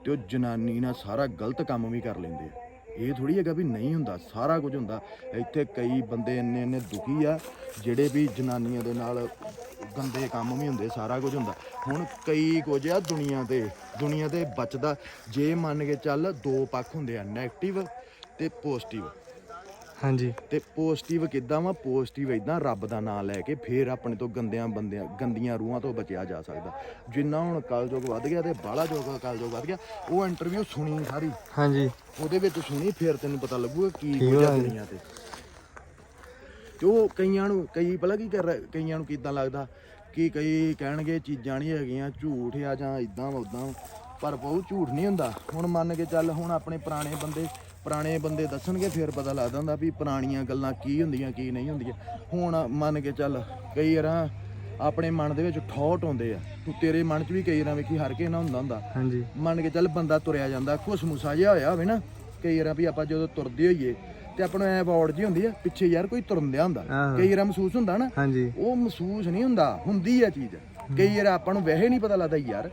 ਤੇ ਉਹ ਜਨਾਨੀ ਨਾਲ ਸਾਰਾ ਗਲਤ ਕੰਮ ਵੀ ਕਰ ਲੈਂਦੇ ਆ। ਇਹ ਥੋੜੀ ਹੈਗਾ ਵੀ ਨਹੀਂ ਹੁੰਦਾ ਸਾਰਾ ਕੁਝ ਹੁੰਦਾ। ਇੱਥੇ ਕਈ ਬੰਦੇ ਇੰਨੇ ਇੰਨੇ ਦੁਖੀ ਆ ਜਿਹੜੇ ਵੀ ਜਨਾਨੀਆਂ ਦੇ ਨਾਲ ਗੰਦੇ ਕੰਮ ਵੀ ਹੁੰਦੇ ਸਾਰਾ ਕੁਝ ਹੁੰਦਾ। ਹੁਣ ਕਈ ਕੁਝ ਆ ਦੁਨੀਆ ਤੇ ਦੁਨੀਆ ਤੇ ਬਚਦਾ। ਜੇ ਮੰਨ ਕੇ ਚੱਲ ਦੋ ਪੱਖ ਹੁੰਦੇ ਆ 네ਗੇਟਿਵ ਤੇ ਪੋਜ਼ਿਟਿਵ
ਹਾਂਜੀ।
ਤੇ ਪੋਜ਼ਿਟਿਵ ਕਿੱਦਾਂ ਵਾ? ਪੋਜ਼ਿਟਿਵ ਇਦਾਂ ਰੱਬ ਦਾ ਨਾਮ ਲੈ ਕੇ ਫੇਰ ਆਪਣੇ ਤੋਂ ਗੰਦਿਆਂ ਬੰਦਿਆਂ ਗੰਦੀਆਂ ਰੂਹਾਂ ਤੋਂ ਬਚਿਆ ਜਾ ਸਕਦਾ। ਜਿੰਨਾ ਹੁਣ ਕਲਯੁਗ ਵੱਧ ਗਿਆ ਤੇ ਬਾਹਲਾ ਯੁੱਗ ਕਲਯੁਗ ਵੱਧ ਗਿਆ ਉਹ ਇੰਟਰਵਿਊ ਸੁਣੀ ਸਾਰੀ।
ਹਾਂਜੀ।
ਉਹਦੇ ਵਿੱਚ ਸੁਣੀ ਫਿਰ ਤੈਨੂੰ ਪਤਾ ਲੱਗੂਗਾ ਕੀ
ਠੀਕ
ਕੁਝ ਆ
ਆ ਜੀ।
ਦੁਨੀਆ ਤੇ। ਤੇ ਉਹ ਕਈਆਂ ਨੂੰ ਕਈ ਭਲਾ ਕੀ ਕਰ ਰਹੇ- ਕਈਆਂ ਨੂੰ ਕਿਦਾਂ ਲੱਗਦਾ ਕਿ ਕਈ ਕਹਿਣਗੇ ਚੀਜ਼ਾਂ ਨਹੀਂ ਹੈਗੀਆਂ ਝੂਠ ਆ ਜਾਂ ਇਦਾਂ ਉਦਾਂ ਪਰ ਬਹੁਤ ਝੂਠ ਨਹੀਂ ਹੁੰਦਾ। ਹੁਣ ਮੰਨ ਕੇ ਚੱਲ ਹੁਣ ਆਪਣੇ ਪੁਰਾਣੇ ਬੰਦੇ ਪੁਰਾਣੇ ਬੰਦੇ ਦੱਸਣਗੇ ਫਿਰ ਪਤਾ ਲੱਗਦਾ ਹੁੰਦਾ ਵੀ ਪੁਰਾਣੀਆਂ ਗੱਲਾਂ ਕੀ ਹੁੰਦੀਆਂ ਕੀ ਨਹੀਂ ਹੁੰਦੀਆਂ। ਹੁਣ ਮੰਨ ਕੇ ਚੱਲ ਕਈ ਵਾਰਾਂ ਆਪਣੇ ਮਨ ਦੇ ਵਿੱਚ ਠੋਟ ਹੁੰਦੇ ਆ ਤੂੰ ਤੇਰੇ ਮਨ 'ਚ ਵੀ ਕਈ ਵਾਰਾਂ ਵੇਖੀ ਹਰ ਕੇ ਨਾ ਹੁੰਦਾ ਹੁੰਦਾ।
ਹਾਂਜੀ।
ਮੰਨ ਕੇ ਚੱਲ ਬੰਦਾ ਤੁਰਿਆ ਜਾਂਦਾ ਖੁਸ਼ਮੁਸਾ ਜਿਹਾ ਹੋਇਆ ਹੋਵੇ ਨਾ ਕਈ ਵਾਰ ਵੀ ਆਪਾਂ ਜਦੋਂ ਤੁਰਦੇ ਹੋਈਏ ਤੇ ਆਪਾਂ ਨੂੰ ਐ ਵਾਰਡ ਜੀ ਹੁੰਦੀ ਆ ਪਿੱਛੇ ਯਾਰ ਕੋਈ ਤੁਰੰਦਿਆ ਹੁੰਦਾ।
ਆਹੋ।
ਕਈ ਵਾਰ ਮਹਿਸੂਸ ਹੁੰਦਾ ਨਾ
ਹਾਂਜੀ।
ਉਹ ਮਹਿਸੂਸ ਨਹੀਂ ਹੁੰਦਾ ਹੁੰਦੀ ਆ ਚੀਜ਼। ਕਈ ਵਾਰ ਆਪਾਂ ਨੂੰ ਵੈਸੇ ਨਹੀਂ ਪਤਾ ਲੱਗਦਾ ਯਾਰ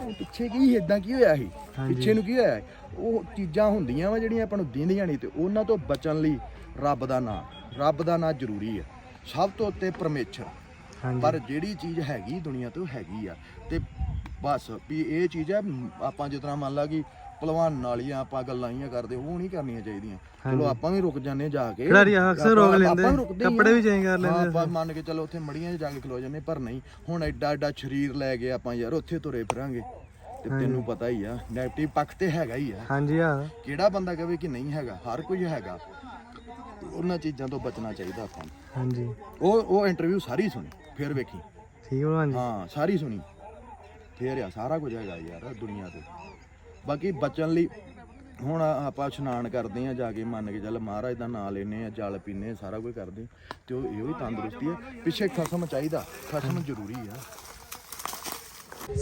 ਉਹ ਪਿੱਛੇ ਕੀ ਇਦਾਂ ਕੀ ਹੋਇਆ ਸੀ? ਪਿੱਛੇ ਨੂੰ ਕੀ ਹੋਇਆ ਉਹ ਚੀਜ਼ਾਂ ਹੁੰਦੀਆਂ ਵਾ ਜਿਹੜੀਆਂ ਆਪਾਂ ਨੂੰ ਦਿੰਦੀਆਂ ਨਹੀਂ ਤੇ ਉਹਨਾਂ ਤੋਂ ਬਚਣ ਲਈ ਰੱਬ ਦਾ ਨਾਮ ਰੱਬ ਦਾ ਨਾਮ ਜ਼ਰੂਰੀ ਹੈ ਸਭ ਤੋਂ ਉੱਤੇ ਪਰਮੇਸ਼ਰ।
ਹਾਂਜੀ।
ਪਰ ਜਿਹੜੀ ਚੀਜ਼ ਹੈਗੀ ਦੁਨੀਆ ਤੇ ਹੈਗੀ ਆ ਤੇ ਬਸ ਵੀ ਇਹ ਚੀਜ਼ ਮ, ਆਪਾਂ ਜਿਸ ਤਰ੍ਹਾਂ ਮੰਨ ਲਾ ਕਿ ਭਲਵਾਨ ਵਾਲੀਆਂ ਆਪਾਂ ਗੱਲਾਂ ਹੀ ਕਰਦੇ ਉਹ ਨਹੀਂ ਕਰਨੀਆਂ ਚਾਹੀਦੀਆਂ। ਚਲੋ ਆਪਾਂ ਵੀ ਰੁਕ ਜਾਂਦੇ ਜਾ ਕੇ।
ਖਿਡਾਰੀ ਅਕਸਰ ਰੋਕ
ਆਪਾਂ-
ਲੈਂਦੇ,
ਆਪਾਂ ਵੀ ਰੁਕਦੇ ਹੀ
ਕੱਪੜੇ। ਵੀ change ਕਰ ਲੈਂਦੇ।
ਹਾਂ, ਆਪਾਂ ਮੰਨ ਕੇ ਚਲੋ ਉੱਥੇ ਮੜੀਆਂ 'ਚ ਜਾ ਕੇ ਖਲੋ ਜਾਂਦੇ ਪਰ ਨਹੀਂ। ਹੁਣ ਐਡਾ ਐਡਾ ਸਰੀਰ ਲੈ ਕੇ ਆਪਾਂ ਯਾਰ ਉੱਥੇ ਤੁਰੇ ਫਿਰਾਂਗੇ। ਤੇ ਤੈਨੂੰ ਪਤਾ ਹੀ ਆ 네ਗੇਟਿਵ ਪੱਖ ਤੇ ਹੈਗਾ ਹੀ ਆ।
ਹਾਂਜੀ ਆ
ਕਿਹੜਾ ਬੰਦਾ ਕਹੇ ਕਿ ਨਹੀਂ ਹੈਗਾ ਹਰ ਕੋਈ ਹੈਗਾ। ਉਹਨਾਂ ਚੀਜ਼ਾਂ ਤੋਂ ਬਚਣਾ ਚਾਹੀਦਾ ਆਪਾਂ ਨੂੰ।
ਹਾਂਜੀ।
ਉਹ ਉਹ ਇੰਟਰਵਿਊ ਸਾਰੀ ਸੁਣੀ ਫਿਰ ਵੇਖੀ।
ਠੀਕ ਹੋ ਹਾਂਜੀ
ਹਾਂ ਸਾਰੀ ਸੁਣੀ। ਫੇਰ ਆ ਸਾਰਾ ਕੁਝ ਹੈਗਾ ਯਾਰ ਦੁਨੀਆ ਤੇ। ਬਾਕੀ ਬਚਣ ਲਈ ਹੁਣ ਆਪਾਂ ਇਸ਼ਨਾਨ ਕਰਦੇ ਆ ਜਾ ਕੇ ਮੰਨ ਕੇ ਚੱਲ ਮਹਾਰਾਜ ਦਾ ਨਾਮ ਲੈਨੇ ਆ ਜਲ ਪੀਨੇ ਆ ਸਾਰਾ ਕੁਝ ਕਰਦੇ ਆ, ਤੇ ਉਹ ਇਹੋ ਹੀ ਤੰਦਰੁਸਤੀ ਹੈ। ਪਿੱਛੇ ਖਸਮ ਚਾਹੀਦਾ ਖਸਮ ਜ਼ਰੂਰੀ ਆ।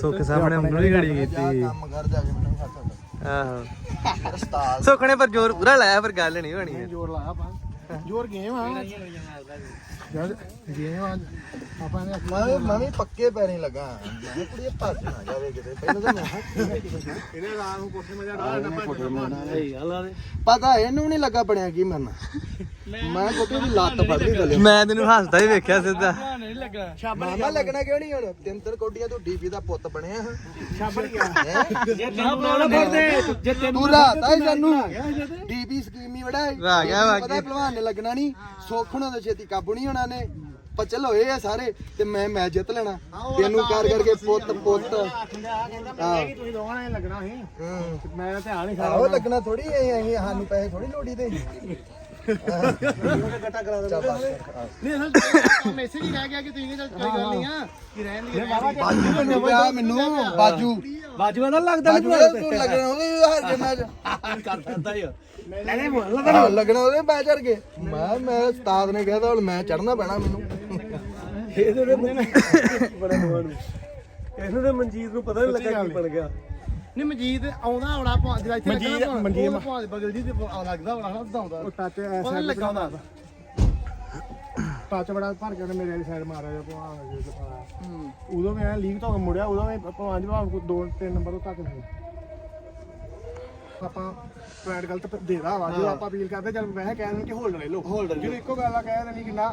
ਸੁੱਖ ਸਾਹਮਣੇ ਉਂਗਲੀ ਘੜੀ ਕੀਤੀ।
ਕੰਮ ਕਰ ਜਾ ਕੇ ਮੈਨੂੰ ਖਸਮ
ਆਹੋ।
ਉਸਤਾਦ।
ਸੁੱਖ ਨੇ ਪਰ ਜ਼ੋਰ ਪੂਰਾ ਲਾਇਆ ਪਰ ਗੱਲ ਨਹੀਂ ਬਣੀ ਹੈ
ਜ਼ੋਰ ਲਾਇਆ ਆਪਾਂ। ਜ਼ੋਰ ਗੇਮ ਆ। ਯਾਰ ਗੇਮ ਆ। ਆਪਾਂ ਨੇ
ਮੈਂ ਮੈਂ ਵੀ ਪੱਕੇ ਪੈਰੀਂ ਲੱਗਾ। ਮੈਂ ਕੁੜੀ ਭੱਜ ਨਾ ਜਾਵੇ ਕਿਤੇ। ਪਹਿਲਾਂ ਤਾਂ ਮੈਂ
ਇਹਨੇ ਰਾਤ ਨੂੰ ਕੋਠੇ ਮਜਾ
ਪਤਾ ਇਹਨੂੰ ਨਹੀਂ ਲੱਗਾ ਬਣਿਆ ਕੀ ਮਰਨਾ। ਮੈਂ ਕੋਤੇ ਦੀ ਲੱਤ ਫੜਦੀ ਥੱਲੇ
ਮੈਂ ਤੈਨੂੰ ਹੱਸਦਾ ਹੀ ਵੇਖਿਆ ਸਿੱਧਾ।
ਮਾਮਾ ਲੱਗਣਾ ਕਿਉਂ ਨਹੀਂ ਹੁਣ? ਤਿੰਨ ਤਿੰਨ ਕੋਡੀਆਂ ਤੂੰ ਡੀਪੀ ਦਾ ਪੁੱਤ ਬਣਿਆ ਹਾਂ?
ਛਾਪੜ ਗਿਆ
ਤੂੰ ਰਾਤਾ ਹੀ ਸਾਨੂੰ। ਡੀਪੀ ਸਕੀਮ ਹੀ। ਵੜਾ
ਰਾਹ ਗਿਆ ਬਾਕੀ।
ਪਤਾ ਭਲਵਾਨ ਨੇ ਲੱਗਣਾ ਨਹੀਂ ਸੁੱਖ ਹੋਣਾ ਤਾਂ ਛੇਤੀ ਕਾਬੂ ਨਹੀਂ ਹੋਣਾ ਨੇ। ਪਚਲ ਹੋਏ ਆ ਸਾਰੇ ਤੇ ਮੈਂ ਮੈਚ ਜਿੱਤ ਲੈਣਾ। ਤੈਨੂੰ ਕਰ ਕਰਕੇ ਪੁੱਤ ਪੁੱਤ।
ਕਹਿੰਦਾ ਤੁਸੀਂ ਦੋਵਾਂ ਨੇ ਲੱਗਣਾ ਸੀ।
ਹੂੰ।
ਮੈਂ ਧਿਆਨ ਨਹੀਂ
ਆਹੋ ਲੱਗਣਾ ਥੋੜੀ ਐ ਅਸੀਂ ਸਾਨੂੰ ਪੈਸੇ ਥੋੜੀ ਲੋੜੀ ਤੇ
ਗੱਟਾ ਕਰਾ
ਨਹੀਂ
ਮੈਸੇਜ ਹੀ ਰਹਿ ਗਿਆ ਕਿ ਤੁਸੀਂ ਕੋਈ ਗੱਲ ਨਹੀਂ ਆ ਕਿ ਰਹਿਣ ਦੀ
ਬਾਜੂ ਮੈਨੂੰ ਪਿਆ ਮੈਨੂੰ ਬਾਜੂ
ਬਾਜੂਆ ਦਾ ਲੱਗਦਾ
ਬਾਜੂ ਤੂੰ ਲੱਗਣਾ ਉਹਦੇ ਹਾਰ ਕੇ ਮੈਚ
ਕਰ ਸਕਦਾ ਹੀ
ਨਹੀਂ ਬੋਲ
ਹਾਂ, ਲੱਗਣਾ ਉਹਦੇ ਮੈਂ ਚੜ ਕੇ ਮੈਂ ਮੈਂ ਉਸਤਾਦ ਨੇ ਕਹਿਤਾ ਹੁਣ ਮੈਂ ਚੜਨਾ ਪੈਣਾ ਮੈਨੂੰ
ਇਹਦੇ ਦੇ ਬੜਾ ਇਹਨੂੰ ਤੇ ਮਨਜੀਤ ਨੂੰ ਪਤਾ ਨਹੀਂ ਲੱਗਾ ਕੀ ਬਣ ਗਿਆ।
ਨਹੀਂ ਮਨਜੀਤ ਆਉਂਦਾ ਹੋਣਾ ਭਾਂ ਜਿਹੜਾ ਇੱਥੇ ਲੱਗਣਾ ਮਨਜੀਤ ਭਾਂ ਦੇ ਬਗਲ ਜੀ ਤੇ ਆ ਲੱਗਦਾ ਹੋਣਾ ਹੁੰਦਾ ਉਹ ਟੱਚ ਐਸਾ ਲੱਗਾ ਹੁੰਦਾ ਟੱਚ ਬੜਾ ਭਰ ਕੇ ਉਹਨੇ ਮੇਰੇ ਵਾਲੀ ਸਾਈਡ ਮਾਰਿਆ ਜਾਂ ਭਾਂ ਦੇ ਪਾਇਆ ਉਦੋਂ ਮੈਂ ਲੀਕ ਤੋਂ ਮੁੜਿਆ ਉਦੋਂ ਮੈਂ ਭਾਂ ਜੀ ਭਾਂ ਦੋ ਤਿੰਨ ਨੰਬਰ ਤੋਂ ਤੱਕ ਨਹੀਂ
ਆਪਾਂ ਪੁਆਇੰਟ ਗਲਤ ਦੇਦਾ ਵਾ ਜੋ ਆਪਾਂ ਅਪੀਲ ਕਰਦੇ ਚੱਲ ਮੈਂ ਕਹਿ ਦਿੰਦਾ ਕਿ ਹੋਲਡ ਲੈ ਲਓ। ਹੋਲਡ ਜਿਹੜੀ ਇੱਕੋ ਗੱਲ ਆ ਕਹਿ ਦੇਣੀ ਕਿ ਨਾ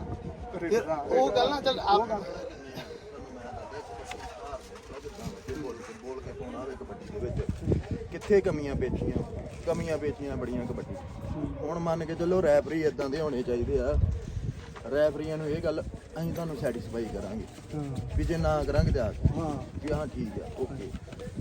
ਉਹ ਗੱਲ ਨਾ ਚੱਲ ਆਪ
ਬੋਲ ਕੇ ਬੋਲ ਕੇ ਪਾਉਣਾ ਹੋਵੇ ਕਬੱਡੀ ਦੇ ਵਿੱਚ। ਕਿੱਥੇ ਕਮੀਆਂ ਪੇਚੀਆਂ ਕਮੀਆਂ ਪੇਚੀਆਂ ਬੜੀਆਂ ਕਬੱਡੀ। ਹੁਣ ਮੰਨ ਕੇ ਚੱਲੋ ਰੈਫਰੀ ਇਦਾਂ ਦੇ ਹੋਣੇ ਚਾਹੀਦੇ ਆ। ਰੈਫਰੀਆਂ ਨੂੰ ਇਹ ਗੱਲ ਅਸੀਂ ਤੁਹਾਨੂੰ ਸੈਟੀਸਫਾਈ ਕਰਾਂਗੇ। ਵੀ ਜੇ ਨਾ ਕਰਾਂਗੇ ਤੇ ਆ ਹਾਂ। ਵੀ ਹਾਂ ਠੀਕ ਆ ਓਕੇ।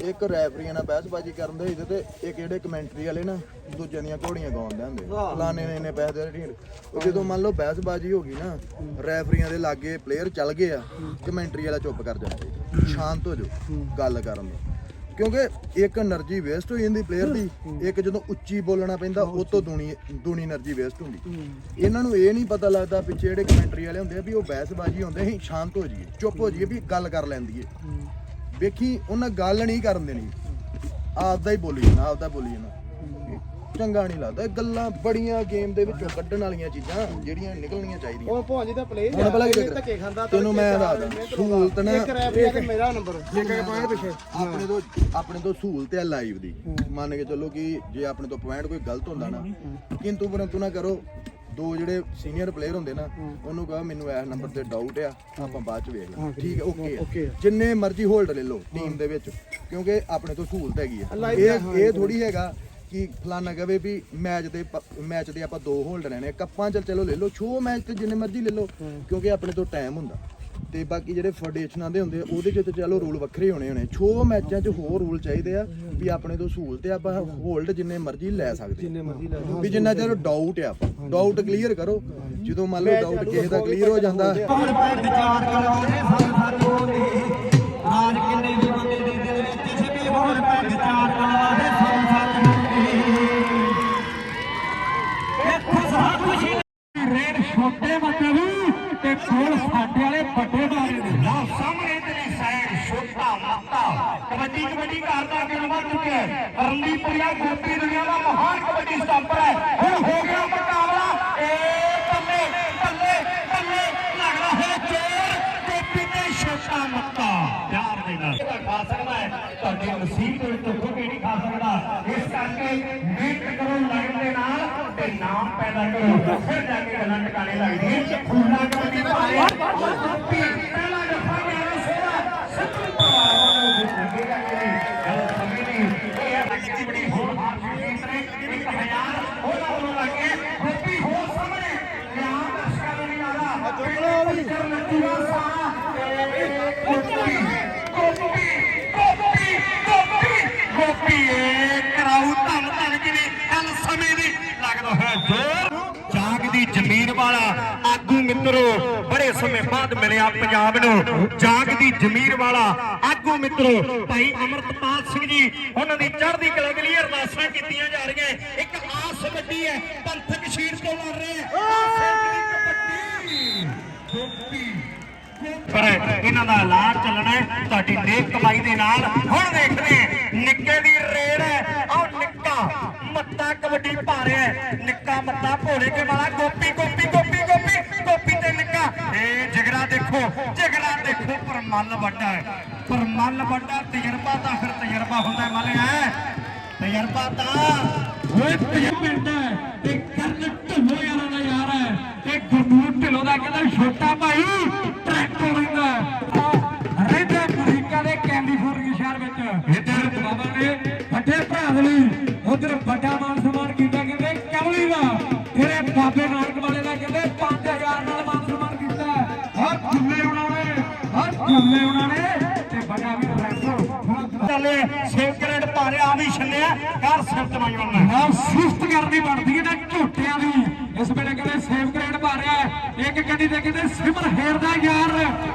ਇੱਕ ਰੈਫਰੀਆਂ ਨਾਲ ਬਹਿਸਬਾਜ਼ੀ ਕਰਨ ਦੇ ਇਹਦੇ ਤੇ ਇੱਕ ਜਿਹੜੇ ਕਮੈਂਟਰੀ ਵਾਲੇ ਨਾ ਦੂਜਿਆਂ ਦੀਆਂ ਘੋੜੀਆਂ ਗਾਉਂਦੇ ਹੁੰਦੇ ਫਲਾਣੇ ਨੇ ਇੰਨੇ ਪੈਸੇ ਦੇ ਢੀਂਡ ਉਹ ਜਦੋਂ ਮੰਨ ਲਓ ਬਹਿਸਬਾਜ਼ੀ ਹੋ ਗਈ ਨਾ ਰੈਫਰੀਆਂ ਦੇ ਲਾਗੇ ਪਲੇਅਰ ਚੱਲ ਗਏ ਆ ਕਮੈਂਟਰੀ ਵਾਲਾ ਚੁੱਪ ਕਰ ਚਾਹੀਦਾ। ਸ਼ਾਂਤ ਹੋ ਜਾਓ ਗੱਲ ਕਰਨ ਨੂੰ। ਕਿਉਂਕਿ ਇੱਕ એનર્ਜੀ ਵੇਸਟ ਹੋ ਜਾਂਦੀ ਪਲੇਅਰ ਦੀ ਇੱਕ ਜਦੋਂ ਉੱਚੀ ਬੋਲਣਾ ਪੈਂਦਾ ਉਹ ਤੋਂ ਦੂਣੀ ਦੂਣੀ એનર્ਜੀ ਵੇਸਟ ਹੁੰਦੀ। ਇਹਨਾਂ ਨੂੰ ਇਹ ਨਹੀਂ ਪਤਾ ਲੱਗਦਾ ਵੀ ਜਿਹੜੇ ਕਮੈਂਟਰੀ ਵਾਲੇ ਹੁੰਦੇ ਆ ਵੀ ਉਹ ਬਹਿਸਬਾਜ਼ੀ ਹੁੰਦੇ ਅਸੀਂ ਸ਼ਾਂਤ ਹੋ ਜਾਈਏ ਚੁੱਪ ਹੋ ਜਾਈਏ ਵੀ ਗੱਲ ਕਰ ਲੈਂਦੀ ਲੈਂਦੀਏ ਵੇਖੀ ਉਹਨਾਂ ਗੱਲ ਨਹੀਂ ਕਰਨ ਦੇਣੀ। ਆਪਦਾ ਹੀ ਬੋਲੀ ਜਾਂਦਾ ਆਪਦਾ ਬੋਲੀ ਜਾਂਦਾ ਚੰਗਾ ਨਹੀਂ ਲੱਗਦਾ। ਇਹ ਗੱਲਾਂ ਬੜੀਆਂ ਗੇਮ ਦੇ ਵਿੱਚੋਂ ਕੱਢਣ ਵਾਲੀਆਂ ਚੀਜ਼ਾਂ ਜਿਹੜੀਆਂ ਨਿਕਲਣੀਆਂ ਚਾਹੀਦੀਆਂ।
ਉਹ ਭੌਂਜੀ ਦਾ ਪਲੇ
ਹੁਣ ਪਤਾ ਕੀ
ਧੱਕੇ ਖਾਂਦਾ
ਤੈਨੂੰ ਮੈਂ ਦੱਸਦਾ ਸਹੂਲਤ ਨਾ
ਇੱਕ ਰੈਫਰੀ ਤੇ ਮੇਰਾ ਨੰਬਰ ਇੱਕ ਇੱਕ ਪੁਆਇੰਟ ਪਿੱਛੇ।
ਆਪਣੇ ਤੋਂ ਆਪਣੇ ਤੋਂ ਸਹੂਲਤ ਹੈ ਲਾਈਵ ਦੀ। ਮੰਨ ਕੇ ਚੱਲੋ ਕਿ ਜੇ ਆਪਣੇ ਤੋਂ ਪੁਆਇੰਟ ਕੋਈ ਗਲਤ ਹੁੰਦਾ ਨਾ ਕਿੰਤੂ ਪਰੰਤੂ ਨਾ ਕਰੋ ਦੋ ਜਿਹੜੇ ਸੀਨੀਅਰ ਪਲੇਅਰ ਹੁੰਦੇ ਨਾ ਉਹਨੂੰ ਕਹੋ ਮੈਨੂੰ ਇਸ ਨੰਬਰ ਤੇ ਡਾਊਟ ਆ ਆਪਾਂ ਬਾਅਦ ਚ ਵੇਖ ਲਾਂਗੇ। ਠੀਕ ਹੈ ਓਕੇ ਜਿੰਨੇ ਮਰਜ਼ੀ ਹੋਲਡ ਲੈ ਲਓ ਟੀਮ ਦੇ ਵਿੱਚ ਕਿਉਂਕਿ ਆਪਣੇ ਤੋਂ ਸਹੂਲਤ ਹੈਗੀ ਆ। ਇਹ ਇਹ ਥੋੜੀ ਹੈਗਾ ਕਿ ਫਲਾਨਾ ਕਹੇ ਵੀ ਮੈਚ ਦੇ ਮੈਚ ਦੇ ਆਪਾਂ ਦੋ ਹੋਲਡ ਲੈਣੇ ਕੱਪਾਂ ਚ ਚਲੋ ਲੈ ਲਓ ਛੋ ਮੈਚ ਤੇ ਜਿੰਨੇ ਮਰਜ਼ੀ ਲੈ ਲਓ ਕਿਉਂਕਿ ਆਪਣੇ ਤੋਂ ਟਾਈਮ ਹੁੰਦਾ। ਤੇ ਬਾਕੀ ਜਿਹੜੇ ਫੈਡਰੇਸ਼ਨਾਂ ਦੇ ਹੁੰਦੇ ਆ, ਉਹਦੇ ਚ ਤੇ ਚਲੋ ਰੂਲ ਵੱਖਰੇ ਹੋਣੇ ਹੋਣੇ। ਛੋ ਮੈਚਾਂ 'ਚ ਹੋਰ ਰੂਲ ਚਾਹੀਦੇ ਆ ਵੀ ਆਪਣੇ ਤੋਂ ਸਹੂਲਤ ਆ ਆਪਾਂ ਹੋਲਡ ਜਿੰਨੇ ਮਰਜ਼ੀ ਲੈ ਸਕਦੇ ਜਿੰਨੇ ਮਰਜ਼ੀ ਲੈ ਵੀ ਜਿੰਨਾ ਚਿਰ ਡਾਊਟ ਆ ਆਪਾਂ ਡਾਊਟ ਕਲੀਅਰ ਕਰੋ। ਜਦੋਂ ਮੰਨ ਲਓ ਡਾਊਟ ਕਿਸੇ ਦਾ ਕਲੀਅਰ ਹੋ ਜਾਂਦਾ।
ਕਰਦਾ ਅੱਗੇ ਵੱਧ ਰੰਦੀਪੁਰੀਆ ਗੋਪੀ ਦੁਨੀਆ ਦਾ ਮਹਾਨ ਕਬੱਡੀ ਸਟਾਪਰ ਹੈ। ਹੁਣ ਹੋ ਗਿਆ ਮੁਕਾਬਲਾ। ਏ ਬੱਲੇ ਬੱਲੇ ਬੱਲੇ ਲੱਗਦਾ ਹੈ ਚੋਰ। ਗੋਪੀ ਤੇ ਛੋਟਾ ਮੱਤਾ ਪਿਆਰ ਦੇ ਨਾਲ। ਖਾ ਸਕਦਾ ਹੈ। ਤੁਹਾਡੀ ਨਸੀਬ ਦੇ ਵਿੱਚ ਕੋਈ ਨਹੀਂ ਖਾ ਸਕਦਾ। ਇਸ ਕਰਕੇ ਮਿਹਨਤ ਕਰੋ ਲਗਨ ਦੇ ਨਾਲ ਤੇ ਨਾਮ ਪੈਦਾ ਕਰੋ। ਫਿਰ ਜਾ ਕੇ ਗੱਲਾਂ ਟਿਕਾਣੇ ਲੱਗਦੀਆਂ ਖੁੱਲਾ ਕਬੱਡੀ ਭਾਰੇ ਗੋਪੀ ਵਾਲਾ। ਆਗੂ ਮਿੱਤਰੋ, ਬੜੇ ਸਮੇਂ ਬਾਅਦ ਮਿਲਿਆ ਪੰਜਾਬ ਨੂੰ। ਜਾਗ ਦੀ ਜ਼ਮੀਰ ਵਾਲਾ। ਆਗੂ ਮਿੱਤਰੋ, ਭਾਈ ਅਮਰਤਪਾਲ ਸਿੰਘ ਜੀ, ਉਹਨਾਂ ਦੀ ਚੜ੍ਹਦੀ ਕਲਾ ਲਈ ਅਰਦਾਸਾਂ ਕੀਤੀਆਂ ਜਾ ਰਹੀਆਂ। ਇੱਕ ਆਸ ਵੱਡੀ ਹੈ, ਪੰਥਕ ਸ਼ੀਰ ਤੋਂ ਲੜ ਰਹੇ ਹੈ। ਕਬੱਡੀ ਪਰ ਇਹਨਾਂ ਦਾ ਇਲਾਜ ਚੱਲਣਾ ਤੁਹਾਡੀ ਨੇਕ ਕਮਾਈ ਦੇ ਨਾਲ ਹੁਣ ਦੇਖਦੇ ਨਿੱਕੇ ਦੀ ਰੇਡ ਹੈ। ਆਹ ਨਿੱਕਾ ਮੱਤਾ ਕਬੱਡੀ ਪਾ ਰਿਹਾ ਨਿੱਕਾ ਮੱਤਾ ਭੋਲੇ ਕੇ ਵਾਲਾ। ਗੋਪੀ ਗੋਪੀ ਗੋਪੀ ਗੋਪੀ ਗੋਪੀ ਤੇ ਨਿੱਕਾ। ਇਹ ਜਿਗਰਾ ਦੇਖੋ ਜਿਗਰਾ ਦੇਖੋ। ਪਰ ਮੱਲ ਵੱਡਾ ਹੈ। ਪਰ ਮੱਲ ਵੱਡਾ, ਤਜਰਬਾ ਤਾਂ ਫਿਰ ਤਜਰਬਾ ਹੁੰਦਾ ਮੱਲ ਤਜਰਬਾ ਤਾਂ ਹੋਏ ਤਜਰਬਾ ਤੇ ਕਰਨ ਢਿੱਲੋਂ ਯਾਰਾਂ ਦਾ ਯਾਰ ਹੈ। ਇਹ ਗੁਰਨੂਰ ਢਿੱਲੋਂ ਦਾ ਕਹਿੰਦਾ ਛੋਟਾ ਭਾਈ, ਟਰੈਕਟਰ ਇੱਧਰ ਬਾਬਾ ਨੇ ਵੱਡੇ ਭਰਾ ਲਈ ਉਧਰ ਵੱਡਾ ਮਾਨ ਸਨਮਾਨ ਕੀਤਾ, ਕਹਿੰਦੇ ਕਮਲੀ ਦਾ। ਤੇਰੇ ਬਾਬੇ ਨਾਨਕ ਵਾਲੇ ਦਾ ਕਹਿੰਦੇ 5000 ਨਾਲ ਮਾਨ ਸਨਮਾਨ ਕੀਤਾ। ਹਰ ਝੁੱਲੇ ਉਹਨਾਂ ਨੇ, ਹਰ ਝੁੱਲੇ ਉਹਨਾਂ ਨੇ ਤੇ ਵੱਡਾ ਵੀ ਟਰੈਕਟਰ ਚੱਲੇ ਸੇਵ ਭਾਰਿਆ ਆ ਵੀ ਛੱਲਿਆ ਕਰ ਸਿਰ ਤਮਾਈ ਉਹਨਾਂ ਨਾ ਸੁਸਤ ਕਰਨੀ ਬਣਦੀ ਹੈ ਨਾ ਝੋਟਿਆਂ ਦੀ। ਇਸ ਵੇਲੇ ਕਹਿੰਦੇ ਸੇਵ ਗ੍ਰੇਡ ਭਾਰਿਆ ਇੱਕ ਗੱਡੀ ਦੇ ਕਹਿੰਦੇ ਸਿਮਰ ਹੇਰ ਦਾ ਯਾਰ।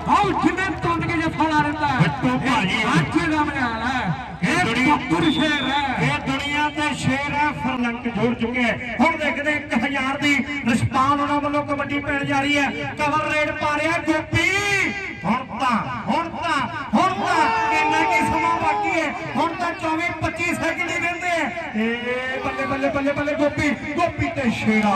ਆਉ ਜਿੰਨੇ ਤੁੰਨ ਕੇ ਜੱਫਾ ਲਾ ਰਹਿੰਦਾ ਬਿੱਟੂ ਭਾਜੀ ਅੱਜ ਦਾ ਮਜਾਲ ਹੈ ਇਹ ਦੁਨੀਆ ਸ਼ੇਰ ਹੈ। ਇਹ ਦੁਨੀਆ ਤੇ ਸ਼ੇਰ ਹੈ ਫਰਲੰਕ ਜੋੜ ਚੁੱਕੇ ਹੈ। ਹੁਣ ਦੇਖਦੇ 1000 ਦੀ ਰਿਸਪਾਨ ਉਹਨਾਂ ਵੱਲੋਂ ਕਬੱਡੀ ਪੈਣ ਜਾ ਰਹੀ ਹੈ। ਕਵਰ ਰੇਡ ਪਾ ਰਿਹਾ ਗੋਪੀ। ਹੁਣ ਤਾਂ ਹੁਣ ਤਾਂ ਹੁਣ ਤਾਂ ਇੰਨਾ ਕੀ ਸਮਾਂ ਬਾਕੀ ਹੈ। ਹੁਣ ਤਾਂ 24 25 ਸੈਕਿੰਡ ਹੀ ਰਹਿੰਦੇ ਏ ਬੱਲੇ ਬੱਲੇ ਬੱਲੇ ਬੱਲੇ ਗੋਪੀ ਗੋਪੀ ਤੇ ਸ਼ੇਰਾ।